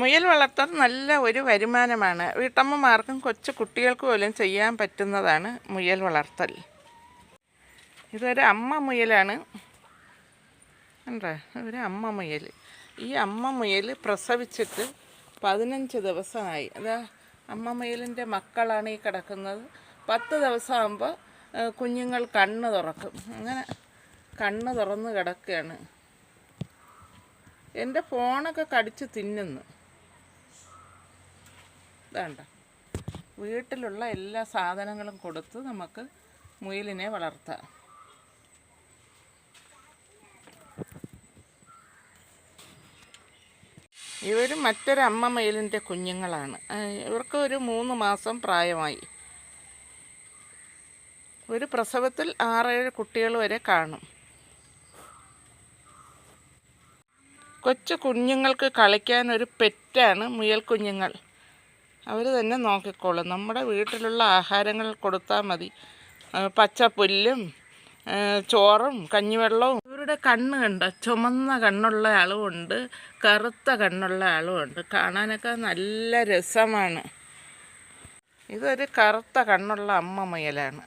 മുയൽ വളർത്തൽ നല്ല ഒരു വരുമാനമാണ്. വീട്ടമ്മമാർക്കും കൊച്ചു കുട്ടികൾക്ക് പോലും ചെയ്യാൻ പറ്റുന്നതാണ് മുയൽ വളർത്തൽ. ഇതൊരു അമ്മ മുയലാണ്. കണ്ടോ? ഒരു അമ്മ മുയൽ. ഈ അമ്മ മുയൽ പ്രസവിച്ചിട്ട് പതിനഞ്ച് ദിവസമായി. അതാ അമ്മ മുയലിന്റെ മക്കളാണ് ഈ കിടക്കുന്നത്. പത്ത് ദിവസമാകുമ്പോൾ കുഞ്ഞുങ്ങൾ കണ്ണ് തുറക്കും. അങ്ങനെ കണ്ണ് തുറന്ന് കിടക്കുകയാണ്. എന്റെ ഫോണൊക്കെ കടിച്ച് തിന്നുന്നു. വേണ്ട. വീട്ടിലുള്ള എല്ലാ സാധനങ്ങളും കൊടുത്ത് നമുക്ക് മുയലിനെ വളർത്താം. ഇവർ മറ്റൊരു അമ്മ മയിലിന്റെ കുഞ്ഞുങ്ങളാണ്. ഇവർക്ക് ഒരു മൂന്ന് മാസം പ്രായമായി. ഒരു പ്രസവത്തിൽ ആറേഴ് കുട്ടികൾ വരെ കാണും. കൊച്ചു കുഞ്ഞുങ്ങൾക്ക് കളിക്കാൻ ഒരു പെറ്റാണ് മുയൽ കുഞ്ഞുങ്ങൾ. അവർ തന്നെ നോക്കിക്കോളും. നമ്മുടെ വീട്ടിലുള്ള ആഹാരങ്ങൾ കൊടുത്താൽ മതി. പച്ചപ്പുല്ലും ചോറും കഞ്ഞിവെള്ളവും. ഇവരുടെ കണ്ണ് കണ്ട ചുമന്ന കണ്ണുള്ള ആളുമുണ്ട് കറുത്ത കണ്ണുള്ള ആളുമുണ്ട്. കാണാനൊക്കെ നല്ല രസമാണ്. ഇതൊരു കറുത്ത കണ്ണുള്ള അമ്മ മുയലാണ്.